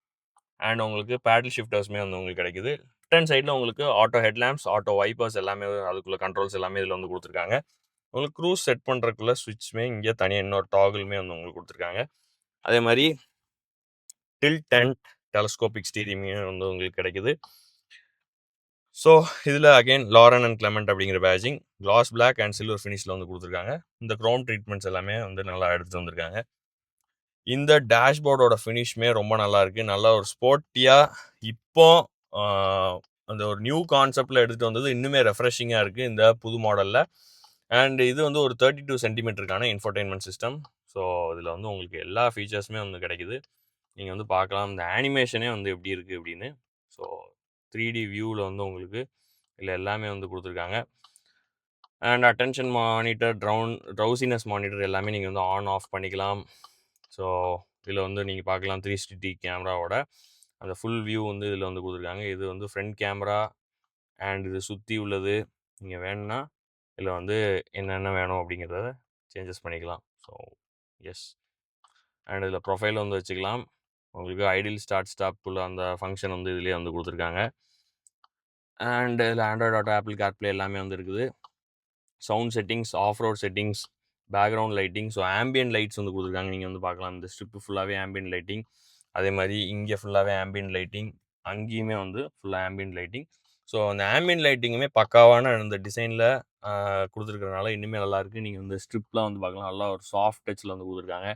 அண்ட் உங்களுக்கு பேடல் ஷிஃப்டர்ஸுமே வந்து உங்களுக்கு கிடைக்குது. லெஃப்ட் ஹேண்ட் சைடில் உங்களுக்கு ஆட்டோ ஹெட்லாம்ப்ஸ் ஆட்டோ வைப்பர்ஸ் எல்லாமே அதுக்குள்ளே கண்ட்ரோல்ஸ் எல்லாமே இதில் வந்து கொடுத்துருக்காங்க. உங்களுக்கு க்ரூஸ் செட் பண்ணுறதுக்குள்ள சுவிட்ச்மே இங்கே தனியாக இன்னொரு டாகுலுமே வந்து உங்களுக்கு கொடுத்துருக்காங்க. அதே மாதிரி டில் டென்ட் டெலஸ்கோபிக் ஸ்டீரியுமே வந்து உங்களுக்கு கிடைக்குது? ஸோ இதில் அகைன் லாரன் அண்ட் கிளமெண்ட் அப்படிங்கிற badging gloss black and silver ஃபினிஷில் வந்து கொடுத்துருக்காங்க. இந்த க்ரோம் ட்ரீட்மெண்ட்ஸ் எல்லாமே வந்து நல்லா எடுத்துகிட்டு வந்திருக்காங்க. இந்த டேஷ்போர்டோட ஃபினிஷ்மே ரொம்ப நல்லா இருக்குது நல்லா ஒரு ஸ்போர்ட்டியாக இப்போ அந்த ஒரு நியூ கான்செப்டில் எடுத்துகிட்டு வந்தது இன்னுமே ரெஃப்ரெஷிங்காக இருக்குது இந்த புது மாடலில் அண்ட் இது வந்து ஒரு தேர்ட்டி டூ சென்டிமீட்டருக்கான இன்ஃபர்டைன்மெண்ட் சிஸ்டம் ஸோ இதில் வந்து உங்களுக்கு எல்லா ஃபீச்சர்ஸுமே வந்து கிடைக்குது. நீங்கள் வந்து பார்க்கலாம். இந்த ஆனிமேஷனே வந்து எப்படி இருக்குது அப்படின்னு. ஸோ த்ரீ டி வியூவில் வந்து உங்களுக்கு இல்லை எல்லாமே வந்து கொடுத்துருக்காங்க. அண்ட் அட்டென்ஷன் மானிட்டர் ட்ரவுன் ட்ரௌசினஸ் மானிட்டர் எல்லாமே நீங்கள் வந்து ஆன் ஆஃப் பண்ணிக்கலாம். ஸோ இதில் வந்து நீங்கள் பார்க்கலாம் த்ரீ சிக்ஸ்டி கேமராவோட அந்த ஃபுல் வியூ வந்து இதில் வந்து கொடுத்துருக்காங்க. இது வந்து ஃப்ரண்ட் கேமரா அண்ட் இது சுற்றி உள்ளது. நீங்கள் வேணும்னா இதில் வந்து என்னென்ன வேணும் அப்படிங்கிறத சேஞ்சஸ் பண்ணிக்கலாம். ஸோ எஸ் அண்ட் இதில் ப்ரொஃபைல் வந்து வச்சுக்கலாம். உங்களுக்கு ஐடியல் ஸ்டார்ட் ஸ்டாப்புள்ள அந்த ஃபங்க்ஷன் வந்து இதுலேயே வந்து கொடுத்துருக்காங்க. அண்ட் இதில் ஆண்ட்ராய்ட் ஆட்டோ ஆப்பிள் கார்ப்ளே எல்லாமே வந்து இருக்குது. Sound settings off road settings background lighting so ambient lights வந்து கொடுத்துருக்காங்க. நீங்கள் வந்து பார்க்கலாம். இந்த ஸ்ட்ரிப்பு ஃபுல்லாகவே ஆம்பியன் லைட்டிங் அதே மாதிரி இங்கே ஃபுல்லாகவே ஆம்பியன் லைட்டிங் அங்கேயுமே வந்து ஃபுல்லாக ஆம்பியன் லைட்டிங் ஸோ அந்த ஆம்பியன் லைட்டிங்குமே பக்காவான இந்த டிசைனில் கொடுத்துருக்கறனால இன்னுமே நல்லாயிருக்கு நீங்கள் வந்து ஸ்ட்ரிப்லாம் வந்து பார்க்கலாம். நல்லா ஒரு சாஃப்ட் டச்சில் வந்து கொடுத்துருக்காங்க.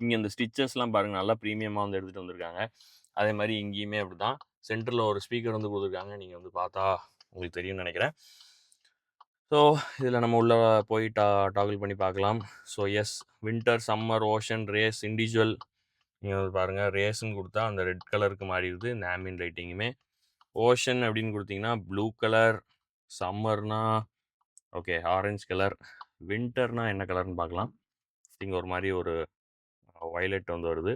இங்கே இந்த ஸ்டிச்சஸ்லாம் பாருங்கள் நல்லா ப்ரீமியமாக வந்து எடுத்துகிட்டு வந்திருக்காங்க. அதே மாதிரி இங்கேயுமே அப்படி தான் சென்டரில் ஒரு ஸ்பீக்கர் வந்து கொடுத்துருக்காங்க. நீங்கள் வந்து பார்த்தா உங்களுக்கு தெரியும்னு நினைக்கிறேன். ஸோ இதில் நம்ம உள்ள போய் டா டாகிள் பண்ணி பார்க்கலாம். So yes winter summer ocean race individual நீங்கள் வந்து பாருங்கள் ரேஸ்ன்னு கொடுத்தா அந்த ரெட் கலருக்கு மாறிடுது இந்த ஆம்பியன் லைட்டிங்குமே ஓஷன் அப்படின்னு கொடுத்தீங்கன்னா ப்ளூ கலர் சம்மர்னா ஓகே ஆரஞ்சு கலர் வின்டர்னா என்ன கலர்னு பார்க்கலாம். இங்கே ஒரு மாதிரி ஒரு வயலட் வந்து வருது.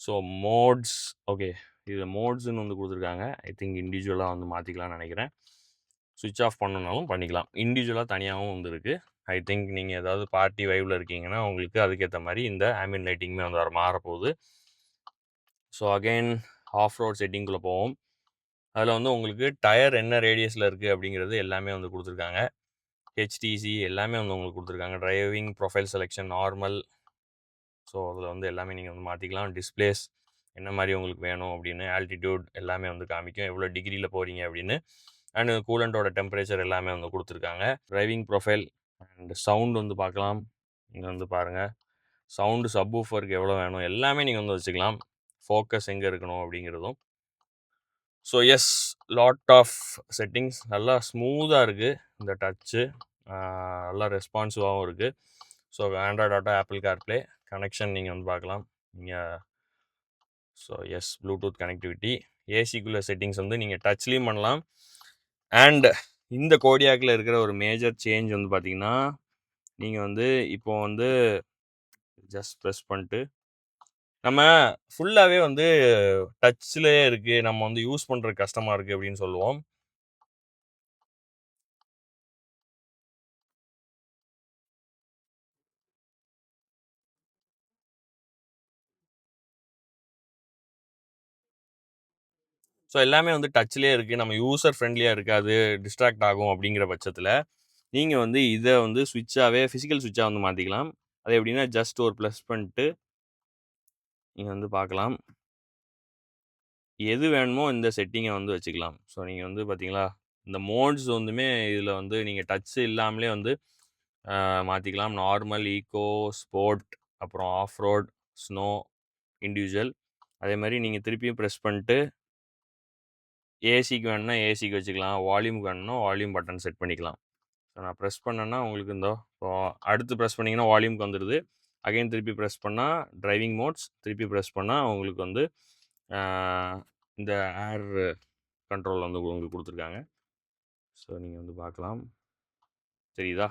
So modes okay. இதில் மோட்ஸ்ன்னு வந்து கொடுத்துருக்காங்க. ஐ திங்க் இண்டிவிஜுவலாக வந்து மாற்றிக்கலாம்னு நினைக்கிறேன். சுவிட்ச் ஆஃப் பண்ணனாலும் பண்ணிக்கலாம். இண்டிவிஜுவலாக தனியாகவும் வந்து இருக்குது ஐ திங்க் நீங்கள் ஏதாவது பார்ட்டி வைவில் இருக்கீங்கன்னா உங்களுக்கு அதுக்கேற்ற மாதிரி இந்த ஆம்பியன் லைட்டிங்குமே வந்து வர மாறப்போகுது. ஸோ அகைன் ஆஃப் ரோட் செட்டிங்குள்ளே போவோம். அதில் வந்து உங்களுக்கு டயர் என்ன ரேடியஸில் இருக்குது அப்படிங்கிறது எல்லாமே வந்து கொடுத்துருக்காங்க. ஹெச்டிசி எல்லாமே வந்து உங்களுக்கு கொடுத்துருக்காங்க. Driving profile selection normal so அதில் வந்து எல்லாமே நீங்கள் வந்து மாற்றிக்கலாம் டிஸ்பிளேஸ் என்ன மாதிரி உங்களுக்கு வேணும் அப்படின்னு ஆல்டிடியூட் எல்லாமே வந்து காமிக்கும். எவ்வளோ டிகிரியில் போகிறீங்க அப்படின்னு. அண்ட் கூலண்டோட டெம்பரேச்சர் எல்லாமே வந்து கொடுத்துருக்காங்க. ட்ரைவிங் ப்ரொஃபைல் அண்ட் சவுண்ட் வந்து பார்க்கலாம் இங்கே வந்து பாருங்கள் சவுண்டு சப்வூஃபருக்கு எவ்வளோ வேணும் எல்லாமே நீங்கள் வந்து வச்சுக்கலாம். ஃபோக்கஸ் எங்கே இருக்கணும் அப்படிங்கிறதும். So yes lot of settings நல்லா ஸ்மூத்தாக இருக்குது இந்த டச்சு நல்லா ரெஸ்பான்சிவாகவும் இருக்குது so Android Auto Apple CarPlay connection நீங்கள் வந்து பார்க்கலாம். நீங்கள் ஸோ எஸ் ப்ளூடூத் கனெக்டிவிட்டி ஏசிக்குள்ள செட்டிங்ஸ் வந்து நீங்கள் டச்லேயும் பண்ணலாம். அண்ட் இந்த கோடியாக்கில் இருக்கிற ஒரு மேஜர் சேஞ்ச் வந்து பார்த்தீங்கன்னா நீங்கள் வந்து இப்போ வந்து ஜஸ்ட் ப்ரெஸ் பண்ணிட்டு நம்ம ஃபுல்லாகவே வந்து டச்சிலே இருக்குது நம்ம வந்து யூஸ் பண்ணுறது கஷ்டமாக இருக்குது அப்படின்னு சொல்லுவோம். ஸோ எல்லாமே வந்து டச்லேயே இருக்குது நம்ம யூசர் ஃப்ரெண்ட்லியாக இருக்காது டிஸ்ட்ராக்ட் ஆகும் அப்படிங்கிற பட்சத்தில் நீங்கள் வந்து இதை வந்து சுவிட்சாகவே ஃபிசிக்கல் சுவிட்சாக வந்து மாற்றிக்கலாம் அது எப்படின்னா ஜஸ்ட் ஒரு ப்ளஸ் பண்ணிட்டு நீங்கள் வந்து பார்க்கலாம் எது வேணுமோ இந்த செட்டிங்கை வந்து வச்சுக்கலாம். ஸோ நீங்கள் வந்து பார்த்தீங்களா இந்த மோட்ஸ் வந்துமே இதில் வந்து நீங்கள் டச் இல்லாமலே வந்து மாற்றிக்கலாம் நார்மல் ஈகோ ஸ்போர்ட் அப்புறம் ஆஃப் ரோட் ஸ்னோ இண்டிவிஜுவல் அதே மாதிரி நீங்கள் திருப்பியும் ப்ரெஸ் பண்ணிட்டு ஏசிக்கு வேணும்னா ஏசிக்கு வச்சுக்கலாம். வால்யூமுக்கு வேணும்னா வால்யூம் பட்டன் செட் பண்ணிக்கலாம். ஸோ நான் ப்ரெஸ் பண்ணேன்னா உங்களுக்கு இந்த இப்போ அடுத்து ப்ரெஸ் பண்ணிங்கன்னா வால்யூமுக்கு வந்துடுது அகைன் திருப்பி ப்ரெஸ் பண்ணால் டிரைவிங் மோட்ஸ் திருப்பி ப்ரெஸ் பண்ணால் உங்களுக்கு வந்து இந்த ஏர் கண்ட்ரோல் வந்து உங்களுக்கு கொடுத்துருக்காங்க. ஸோ நீங்கள் வந்து பார்க்கலாம் தெரியுதா?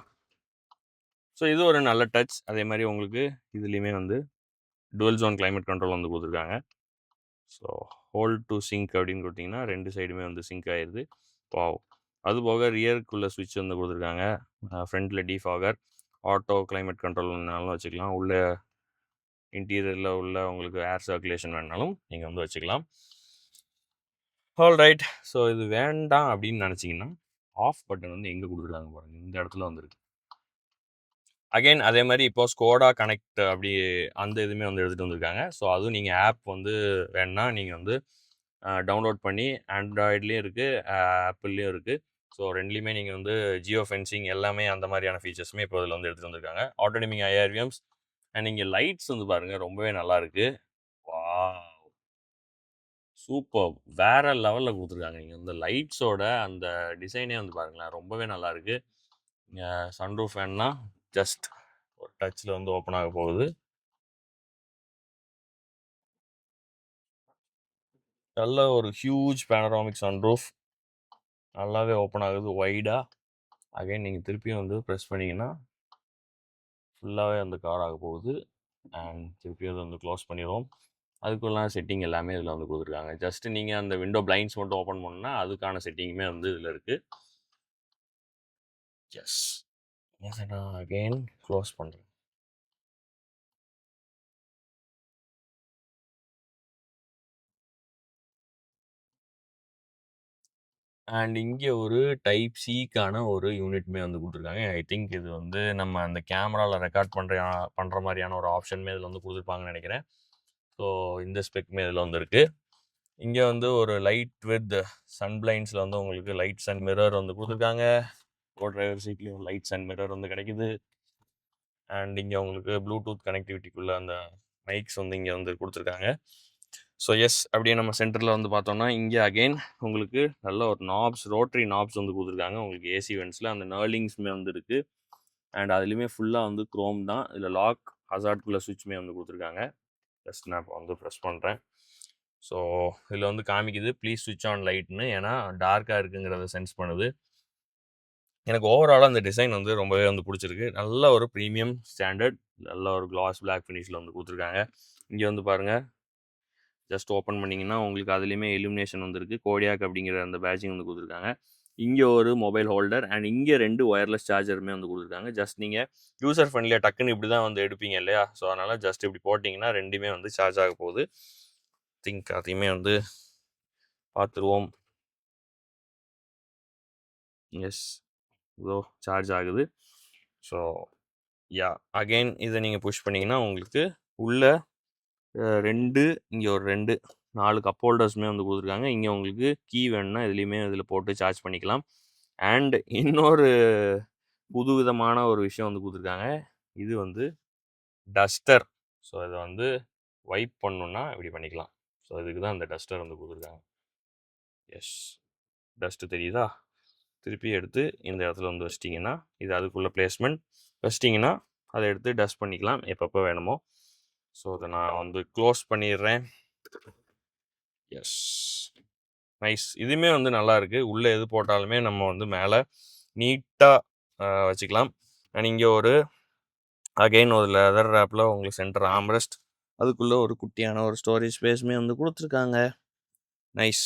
ஸோ இது ஒரு நல்ல டச். அதே மாதிரி உங்களுக்கு இதுலேயுமே வந்து டுவெல் ஜோன் கிளைமேட் கண்ட்ரோல் வந்து கொடுத்துருக்காங்க. ஸோ ஹோல் டு சிங்க் அப்படின்னு கொடுத்தீங்கன்னா ரெண்டு சைடுமே வந்து சிங்க் ஆயிடுது பாவ் அது போக ரியருக்குள்ளே சுவிட்ச் வந்து கொடுத்துருக்காங்க. ஃப்ரண்ட்டில் டிஃபாகர் ஆட்டோ கிளைமேட் கண்ட்ரோல்னாலும் வச்சுக்கலாம். உள்ள இன்டீரியரில் உள்ள உங்களுக்கு ஏர் சர்க்குலேஷன் வேணாலும் நீங்கள் வந்து வச்சுக்கலாம். ஆல் ரைட் ஸோ இது வேண்டாம் அப்படின்னு நினச்சிங்கன்னா ஆஃப் பட்டன் வந்து எங்கே கொடுத்துருக்காங்க பாருங்கள் இந்த இடத்துல வந்துருக்கு. அகைன் அதே மாதிரி இப்போ ஸ்கோடா கனெக்ட் அப்படி அந்த இதுவுமே வந்து எடுத்துகிட்டு வந்திருக்காங்க. ஸோ அதுவும் நீங்கள் ஆப் வந்து வேணுன்னா நீங்கள் வந்து டவுன்லோட் பண்ணி ஆண்ட்ராய்ட்லேயும் இருக்குது ஆப்பிள்லேயும் இருக்குது ஸோ ரெண்டுலேயுமே நீங்கள் வந்து ஜியோ ஃபென்சிங் எல்லாமே அந்த மாதிரியான ஃபீச்சர்ஸுமே இப்போ இதில் வந்து எடுத்துகிட்டு வந்திருக்காங்க. ஆட்டோனிமிங் ஐஆர்விஎம்ஸ் அண்ட் இங்கே லைட்ஸ் வந்து பாருங்கள் ரொம்பவே நல்லாயிருக்கு வா சூப்பர் வேற லெவலில் கொடுத்துருக்காங்க. இங்கே அந்த லைட்ஸோட அந்த டிசைனே வந்து பாருங்களேன் ரொம்பவே நல்லாயிருக்கு சன்ரூஃப் வேணுன்னா ஜஸ்ட் ஒரு டச்சில் வந்து ஓப்பன் ஆக போகுது. நல்ல ஒரு ஹியூஜ் பேனராமிக் சன்ரூஃப் நல்லாவே ஓப்பன் ஆகுது ஒய்டாக அகைன் நீங்கள் திருப்பியும் வந்து ப்ரெஸ் பண்ணிங்கன்னா ஃபுல்லாகவே அந்த கார் ஆக போகுது. அண்ட் திருப்பியும் அதை வந்து க்ளோஸ் பண்ணிடுவோம். அதுக்குள்ள செட்டிங் எல்லாமே இதில் வந்து கொடுத்துருக்காங்க. ஜஸ்ட் நீங்கள் அந்த விண்டோ பிளைண்ட்ஸ் மட்டும் ஓப்பன் பண்ணால் அதுக்கான செட்டிங்குமே வந்து இதில் இருக்குது எஸ் நான் அகெயின் க்ளோஸ் பண்ணுறேன் அண்ட் இங்கே ஒரு டைப் சிக்கான ஒரு யூனிட்மே வந்து கொடுத்துருக்காங்க. ஐ திங்க் இது வந்து நம்ம அந்த கேமராவில் ரெக்கார்ட் பண்ணுற பண்ணுற மாதிரியான ஒரு ஆப்ஷன்மே இதில் வந்து கொடுத்துருப்பாங்கன்னு நினைக்கிறேன். ஸோ இந்த ஸ்பெக்மே இதில் வந்துருக்கு இங்கே வந்து ஒரு லைட் வித் சன் பிளைண்ட்ஸில் வந்து உங்களுக்கு லைட்ஸ் அண்ட் மிரர் வந்து கொடுத்துருக்காங்க. கோ டிரைவர் சீட்லேயும் லைட்ஸ் அண்ட் மிரர் வந்து கிடைக்குது. அண்ட் இங்கே உங்களுக்கு ப்ளூடூத் கனெக்டிவிட்டிக்குள்ளே அந்த மைக்ஸ் வந்து இங்கே வந்து கொடுத்துருக்காங்க. ஸோ எஸ் அப்படியே நம்ம சென்டரில் வந்து பார்த்தோம்னா இங்கே அகெயின் உங்களுக்கு நல்ல ஒரு நாப்ஸ் ரோட்டரி நாப்ஸ் வந்து கொடுத்துருக்காங்க. உங்களுக்கு ஏசி வென்ட்ஸில் அந்த நர்லிங்ஸுமே வந்து இருக்குது அண்ட் அதுலேயுமே ஃபுல்லாக வந்து க்ரோம் தான். இதில் லாக் ஹசார்ட்குள்ளே சுவிட்சுமே வந்து கொடுத்துருக்காங்க. ஜஸ்ட் நான் இப்போ வந்து ப்ரெஸ் பண்ணுறேன் ஸோ இதில் வந்து காமிக்குது. ப்ளீஸ் சுவிட்ச் ஆன் லைட்னு ஏன்னா டார்க்காக இருக்குங்கிறத சென்ஸ் பண்ணுது. எனக்கு ஓவராலாக அந்த டிசைன் வந்து ரொம்பவே வந்து பிடிச்சிருக்கு. நல்ல ஒரு ப்ரீமியம் ஸ்டாண்டர்ட் நல்ல ஒரு கிளாஸ் பிளாக் ஃபினிஷில் வந்து கொடுத்துருக்காங்க. இங்கே வந்து பாருங்கள் ஜஸ்ட் ஓப்பன் பண்ணிங்கன்னா உங்களுக்கு அதுலேயுமே எலிமினேஷன் வந்துருக்கு. கோடியாக் அப்படிங்கிற அந்த பேட்சிங் வந்து கொடுத்துருக்காங்க. இங்கே ஒரு மொபைல் ஹோல்டர் அண்ட் இங்கே ரெண்டு ஒயர்லெஸ் சார்ஜருமே வந்து கொடுத்துருக்காங்க. ஜஸ்ட் நீங்கள் யூசர் ஃப்ரெண்ட்லியாக டக்குன்னு இப்படி தான் வந்து எடுப்பீங்க இல்லையா? ஸோ அதனால் ஜஸ்ட் இப்படி போட்டிங்கன்னா ரெண்டுமே வந்து சார்ஜ் ஆக போகுது. திங்க் அதையுமே வந்து பார்த்துருவோம் எஸ் இதோ சார்ஜ் ஆகுது. ஸோ யா அகெயின் இதை நீங்கள் புஷ் பண்ணிங்கன்னா உங்களுக்கு உள்ளே ரெண்டு இங்கே ஒரு ரெண்டு நாலு கப் ஹோல்டர்ஸுமே வந்து கொடுத்துருக்காங்க. இங்கே உங்களுக்கு கீ வேணும்னா இதுலேயுமே இதில் போட்டு சார்ஜ் பண்ணிக்கலாம். அண்ட் இன்னொரு புதுவிதமான ஒரு விஷயம் வந்து கொடுத்துருக்காங்க. இது வந்து டஸ்டர் ஸோ இதை வந்து வைப் பண்ணணுன்னா இப்படி பண்ணிக்கலாம். ஸோ இதுக்கு தான் அந்த டஸ்டர் வந்து கொடுத்துருக்காங்க. எஸ் டஸ்ட்டு தெரியுதா? திருப்பி எடுத்து இந்த இடத்துல வந்து வச்சிட்டிங்கன்னா இது அதுக்குள்ள பிளேஸ்மெண்ட் வச்சிட்டிங்கன்னா அதை எடுத்து டஸ்ட் பண்ணிக்கலாம். எப்பப்போ வேணுமோ. ஸோ அதை நான் வந்து க்ளோஸ் பண்ணிடுறேன். எஸ் நைஸ் இதுவுமே வந்து நல்லாயிருக்கு உள்ளே எது போட்டாலுமே நம்ம வந்து மேலே நீட்டாக வச்சுக்கலாம். அண்ட் இங்கே ஒரு அகைன் ஒரு லெதர் ரேப்பில் உங்களுக்கு சென்டர் ஆம்ரெஸ்ட் அதுக்குள்ளே ஒரு குட்டியான ஒரு ஸ்டோரேஜ் ஸ்பேஸுமே வந்து கொடுத்துருக்காங்க. நைஸ்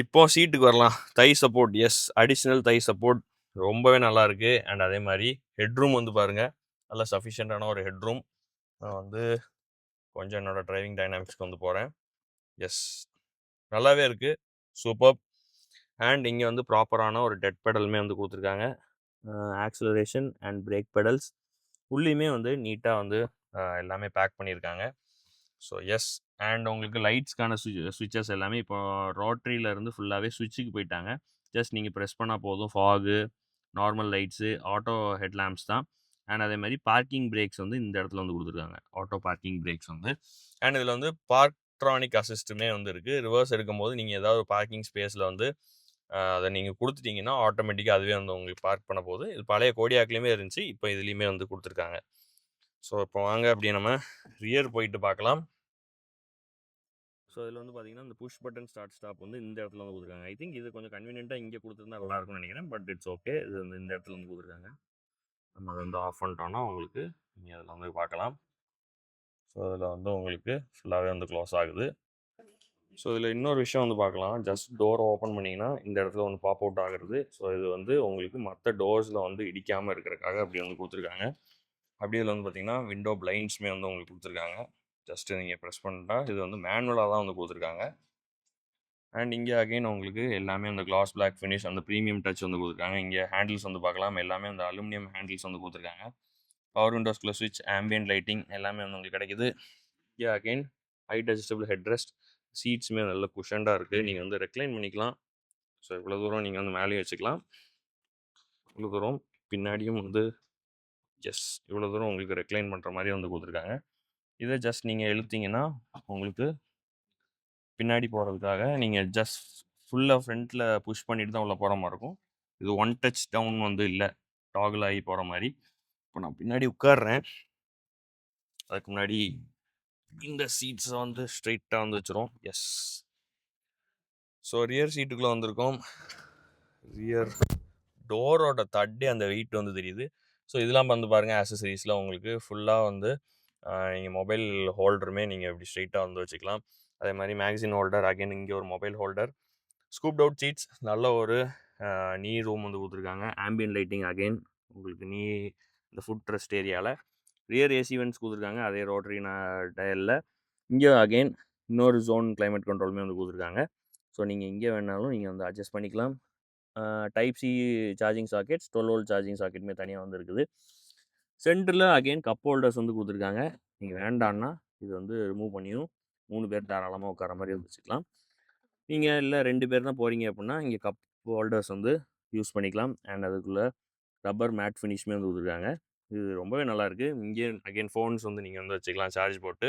இப்போ சீட்டுக்கு வரலாம். Thigh support yes additional thigh support ரொம்பவே நல்லா இருக்கு. அண்ட் அதே மாதிரி ஹெட்ரூம் வந்து பாருங்க. நல்ல சஃபிஷியண்டான ஒரு ஹெட்ரூம் நான் வந்து கொஞ்சம் என்னோட டிரைவிங் டைனாமிக்ஸ்க்கு வந்து போகிறேன் எஸ் நல்லாவே இருக்கு. சூப்பர் அண்ட் இங்கே வந்து ப்ராப்பரான ஒரு டெட் பெடலுமே வந்து கொடுத்துருக்காங்க. ஆக்சலரேஷன் அண்ட் பிரேக் பெடல்ஸ் உள்ளேயுமே வந்து நீட்டாக வந்து எல்லாமே பேக் பண்ணியிருக்காங்க ஸோ எஸ் அண்ட் உங்களுக்கு லைட்ஸ்க்கான சுவிட்சஸ் எல்லாமே இப்போ ரோட்ரியிலேருந்து ஃபுல்லாகவே சுவிட்சுக்கு போயிட்டாங்க. ஜஸ்ட் நீங்கள் ப்ரெஸ் பண்ணால் போதும். Fog normal lights auto head lamps தான். அண்ட் அதே மாதிரி பார்க்கிங் பிரேக்ஸ் வந்து இந்த இடத்துல வந்து கொடுத்துருக்காங்க. ஆட்டோ பார்க்கிங் பிரேக்ஸ் வந்து. அண்ட் இதில் வந்து பார்க்ட்ரானிக் அசிஸ்ட்டுமே வந்து இருக்குது ரிவர்ஸ் எடுக்கும்போது நீங்கள் ஏதாவது ஒரு பார்க்கிங் ஸ்பேஸில் வந்து அதை நீங்கள் கொடுத்துட்டீங்கன்னா ஆட்டோமேட்டிக்காக அதுவே வந்து உங்களுக்கு பார்க் பண்ண போகுது. இது பழைய கோடியாக்லேயுமே இருந்துச்சு. இப்போ இதுலேயுமே வந்து கொடுத்துருக்காங்க. ஸோ இப்போ வாங்க அப்படியே நம்ம ரியர் போயிட்டு பார்க்கலாம். ஸோ இதில் வந்து பார்த்தீங்கன்னா இந்த புஷ் பட்டன் ஸ்டார்ட் ஸ்டாப் வந்து இந்த இடத்துல வந்து கொடுத்துருக்காங்க. ஐ திங்க் இது கொஞ்சம் கன்வீனியண்ட்டாக இங்கே கொடுத்துருந்தா நல்லா இருக்கும்னு நினைக்கிறேன். பட் இட்ஸ் ஓகே இது வந்து இந்த இடத்துல வந்து கொடுத்துருக்காங்க. நம்ம அதை வந்து ஆஃப் பண்ணிட்டோம்னா உங்களுக்கு நீங்கள் அதில் வந்து பார்க்கலாம். ஸோ அதில் வந்து உங்களுக்கு ஃபுல்லாகவே வந்து க்ளோஸ் ஆகுது. ஸோ இதில் இன்னொரு விஷயம் வந்து பார்க்கலாம். ஜஸ்ட் டோர் ஓப்பன் பண்ணிங்கன்னா இந்த இடத்துல ஒன்று பாப் அவுட் ஆகுறது. ஸோ இது வந்து உங்களுக்கு மற்ற டோர்ஸில் வந்து இடிக்காமல் இருக்கிறதுக்காக அப்படி வந்து கொடுத்துருக்காங்க. அப்படி இதில் வந்து பார்த்தீங்கன்னா விண்டோ பிளைண்ட்ஸுமே வந்து உங்களுக்கு கொடுத்துருக்காங்க. ஜஸ்ட்டு நீங்கள் ப்ரெஸ் பண்ணிட்டா இது வந்து மேனுவலாக தான் வந்து கொடுத்துருக்காங்க. அண்ட் இங்கே அகைன் உங்களுக்கு எல்லாமே அந்த கிளாஸ் பிளாக் ஃபினிஷ் அந்த ப்ரீமியம் டச் வந்து கொடுத்துருக்காங்க. இங்கே ஹேண்டில்ஸ் வந்து பார்க்கலாம். எல்லாமே அந்த அலுமினியம் ஹேண்டில்ஸ் வந்து கொடுத்துருக்காங்க. பவர் விண்டோஸ்குள்ள ஸ்விட்ச் ஆம்பியன்ட் லைட்டிங் எல்லாமே வந்து உங்களுக்கு கிடைக்குது. இங்கே again height adjustable head rest சீட்ஸுமே நல்ல குஷண்டாக இருக்குது நீங்கள் வந்து ரெக்ளைன் பண்ணிக்கலாம். ஸோ இவ்வளோ தூரம் நீங்கள் வந்து மேலேயும் வச்சுக்கலாம். இவ்வளோ தூரம் பின்னாடியும் வந்து எஸ் இவ்வளோ தூரம் உங்களுக்கு ரெக்ளைன் பண்ணுற மாதிரி வந்து கொடுத்துருக்காங்க. இதை ஜஸ்ட் நீங்கள் இழுத்தீங்கன்னா உங்களுக்கு பின்னாடி போகிறதுக்காக நீங்கள் ஜஸ்ட் ஃபுல்லாக ஃப்ரண்ட்டில் புஷ் பண்ணிட்டு தான் உள்ளே போகிற மாதிரி இருக்கும். இது ஒன் டச் டவுன் வந்து இல்லை. டாகிள் ஆகி போகிற மாதிரி இப்போ நான் பின்னாடி உட்காடுறேன் அதுக்கு முன்னாடி இந்த சீட்ஸை வந்து ஸ்ட்ரைட்டாக வந்து வச்சிரும். எஸ் ஸோ ரியர் சீட்டுக்குள்ளே வந்திருக்கோம். ரியர் டோரோட தட்டி அந்த வெயிட் வந்து தெரியுது. ஸோ இதெல்லாம் வந்து பாருங்கள் ஆக்சசரிஸில் உங்களுக்கு ஃபுல்லாக வந்து நீங்கள் மொபைல் ஹோல்டருமே நீங்கள் இப்படி ஸ்ட்ரெயிட்டாக வந்து வச்சுக்கலாம். அதே மாதிரி மேக்சின் ஹோல்டர் அகைன் இங்கே ஒரு mobile holder. Scoop out seats நல்ல ஒரு நீ ரூம் வந்து கொடுத்துருக்காங்க. ஆம்பியன் லைட்டிங் அகைன் உங்களுக்கு நீ இந்த ஃபுட் ட்ரஸ்ட் ஏரியாவில் ரியர் ஏசிவென்ட்ஸ் கொடுத்துருக்காங்க அதே ரோட்டரி டயலில். இங்கே அகைன் இன்னொரு ஜோன் கிளைமேட் கண்ட்ரோலுமே வந்து கொடுத்துருக்காங்க. ஸோ நீங்கள் இங்கே வேணாலும் நீங்கள் வந்து அட்ஜஸ்ட் பண்ணிக்கலாம். Type C charging sockets twelve volt charging சாக்கெட்டுமே தனியாக வந்துருக்குது சென்டரில் அகைன் கப் ஹோல்டர்ஸ் வந்து கொடுத்துருக்காங்க. நீங்கள் வேண்டான்னா இது வந்து ரிமூவ் பண்ணியும் மூணு பேர் தாராளமாக உட்கார மாதிரி வந்து வச்சுக்கலாம். நீங்கள் இல்லை ரெண்டு பேர் தான் போகிறீங்க அப்படின்னா இங்கே கப் ஹோல்டர்ஸ் வந்து யூஸ் பண்ணிக்கலாம். அண்ட் அதுக்குள்ளே ரப்பர் மேட் ஃபினிஷ்மே வந்து கொடுத்துருக்காங்க. இது ரொம்பவே நல்லாயிருக்கு இங்கே அகைன் ஃபோன்ஸ் வந்து நீங்கள் வந்து வச்சுக்கலாம் சார்ஜ் போட்டு.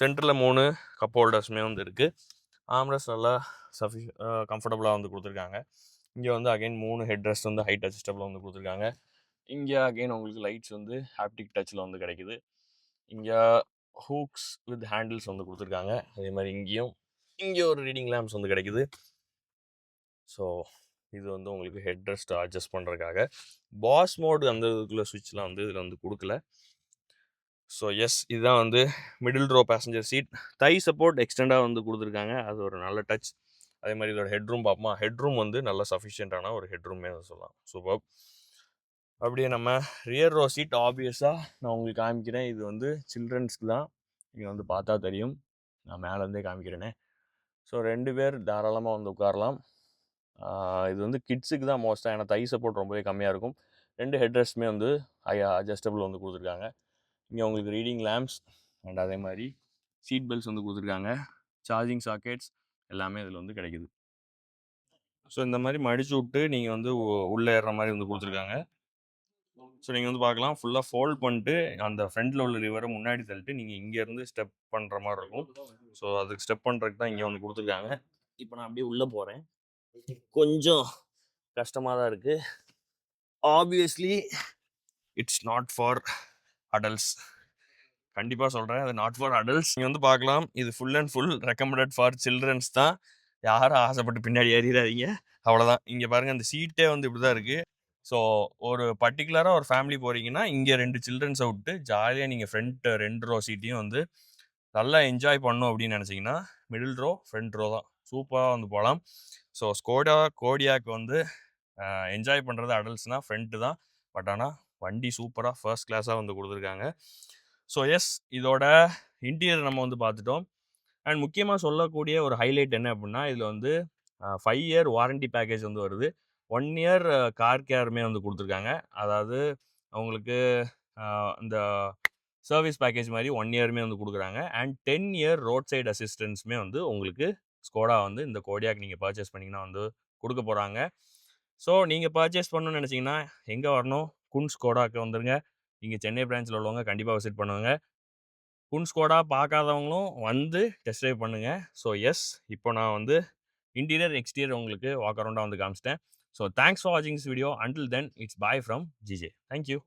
சென்டரில் மூணு கப் ஹோல்டர்ஸுமே வந்து இருக்குது ஆம்ரஸ் நல்லா சஃபி கம்ஃபர்டபுளாக வந்து கொடுத்துருக்காங்க. இங்கே வந்து அகைன் மூணு ஹெட் ரெஸ்ட் வந்து ஹைட் அட்ஜஸ்டபிள் வந்து கொடுத்துருக்காங்க. இங்கே அகெயின் உங்களுக்கு லைட்ஸ் வந்து ஹாப்டிக் டச்சில் வந்து கிடைக்குது. இங்கே ஹூக்ஸ் வித் ஹேண்டில்ஸ் வந்து கொடுத்துருக்காங்க. அதே மாதிரி இங்கேயும் இங்கே ஒரு ரீடிங் லேம்ப்ஸ் வந்து கிடைக்குது. ஸோ இது வந்து உங்களுக்கு ஹெட் ரெஸ்ட் அட்ஜஸ்ட் பண்ணுறதுக்காக பாஸ் மோடு அந்த இதுக்குள்ள சுவிட்ச்லாம் வந்து இதில் வந்து கொடுக்கல. ஸோ எஸ் இதுதான் வந்து middle row passenger seat thigh support எக்ஸ்டெண்டாக வந்து கொடுத்துருக்காங்க. அது ஒரு நல்ல டச் அதே மாதிரி இதோட ஹெட்ரூம் பார்ப்போமா? ஹெட்ரூம் வந்து நல்ல சஃபிஷியண்ட்டான ஒரு ஹெட்ரூமே சொல்லலாம். சூப்பர் அப்படியே நம்ம ரியர் ரோ சீட் ஆப்வியஸாக நான் உங்களுக்கு காமிக்கிறேன். இது வந்து சில்ட்ரன்ஸ்க்கு தான். நீங்கள் வந்து பார்த்தா தெரியும். நான் மேலேருந்தே காமிக்கிறேனே. ஸோ ரெண்டு பேர் தாராளமாக வந்து உட்காரலாம். இது வந்து கிட்ஸுக்கு தான் மோஸ்ட்டாக ஏன்னா தை சப்போர்ட் ரொம்பவே கம்மியாக இருக்கும். ரெண்டு ஹெட்ரெஸ்ட்மே வந்து ஐயா அட்ஜஸ்டபிள் வந்து கொடுத்துருக்காங்க. இங்கே உங்களுக்கு ரீடிங் லேம்ப்ஸ் அண்ட் அதே மாதிரி சீட் பெல்ட்ஸ் வந்து கொடுத்துருக்காங்க. சார்ஜிங் சாக்கெட்ஸ் எல்லாமே இதில் வந்து கிடைக்குது. ஸோ இந்த மாதிரி மடிச்சு விட்டு நீங்கள் வந்து உள்ளே ஏறுற மாதிரி வந்து கொடுத்துருக்காங்க. ஸோ நீங்கள் வந்து பார்க்கலாம். ஃபுல்லாக ஃபோல்ட் பண்ணிட்டு அந்த ஃப்ரண்ட்டில் உள்ள லிவரை முன்னாடி தள்ளிட்டு நீங்கள் இங்கேருந்து ஸ்டெப் பண்ணுற மாதிரி இருக்கும். ஸோ அதுக்கு ஸ்டெப் பண்ணுறதுக்கு தான் இங்கே வந்து கொடுத்துருக்காங்க. இப்போ நான் அப்படியே உள்ளே போகிறேன் கொஞ்சம் கஷ்டமாக தான் இருக்குது obviously it's not for adults கண்டிப்பாக சொல்கிறேன் அது நாட் ஃபார் அடல்ட்ஸ் நீங்கள் வந்து பார்க்கலாம். இது full and full recommended for childrens தான். யாரும் ஆசைப்பட்டு பின்னாடி ஏறிடாதீங்க. அவ்வளோதான் இங்கே பாருங்கள் அந்த சீட்டே வந்து இப்படி தான் இருக்குது ஸோ ஒரு பர்டிகுலராக ஒரு ஃபேமிலி போகிறீங்கன்னா இங்கே ரெண்டு சில்ட்ரன்ஸை விட்டு ஜாலியாக நீங்கள் ஃப்ரண்ட் ரெண்டு ரோ சீட்டையும் வந்து நல்லா என்ஜாய் பண்ணும் அப்படின்னு நினச்சிங்கன்னா மிடில் ரோ ஃப்ரண்ட் ரோ தான். சூப்பராக வந்து போகலாம் ஸோ ஸ்கோடா கோடியாக்கு வந்து என்ஜாய் பண்ணுறது அடல்ட்ஸ்னால் ஃப்ரண்ட்டு தான். பட் ஆனால் வண்டி சூப்பராக ஃபர்ஸ்ட் கிளாஸாக வந்து கொடுத்துருக்காங்க. ஸோ எஸ் இதோட இன்டீரியர் நம்ம வந்து பார்த்துட்டோம். அண்ட் முக்கியமாக சொல்லக்கூடிய ஒரு ஹைலைட் என்ன அப்படின்னா இதில் வந்து ஃபைவ் இயர் வாரண்டி பேக்கேஜ் வந்து வருது. ஒன் இயர் கார் கேருமே வந்து கொடுத்துருக்காங்க. அதாவது அவங்களுக்கு இந்த சர்வீஸ் பேக்கேஜ் மாதிரி ஒன் இயருமே வந்து கொடுக்குறாங்க. And ten year road side அசிஸ்டன்ஸுமே வந்து உங்களுக்கு ஸ்கோடா வந்து இந்த கோடியாக் நீங்கள் பர்ச்சேஸ் பண்ணிங்கன்னா வந்து கொடுக்க போகிறாங்க ஸோ நீங்கள் பர்ச்சேஸ் பண்ணணும்னு நினச்சிங்கன்னா எங்கே வரணும்? குன் ஸ்கோடாக்கு வந்துடுங்க இங்கே சென்னை பிரான்ச்சில் உள்ளவங்க கண்டிப்பாக விசிட் பண்ணுவாங்க. குன் ஸ்கோடா பார்க்காதவங்களும் வந்து டெஸ்ட் ட்ரைவ் பண்ணுங்கள் ஸோ எஸ் இப்போ நான் வந்து இன்டீரியர் எக்ஸ்டீரியர் உங்களுக்கு வாக் அரௌண்டாக வந்து காமிச்சிட்டேன். So thanks for watching this video. Until then, it's bye from GJ. Thank you.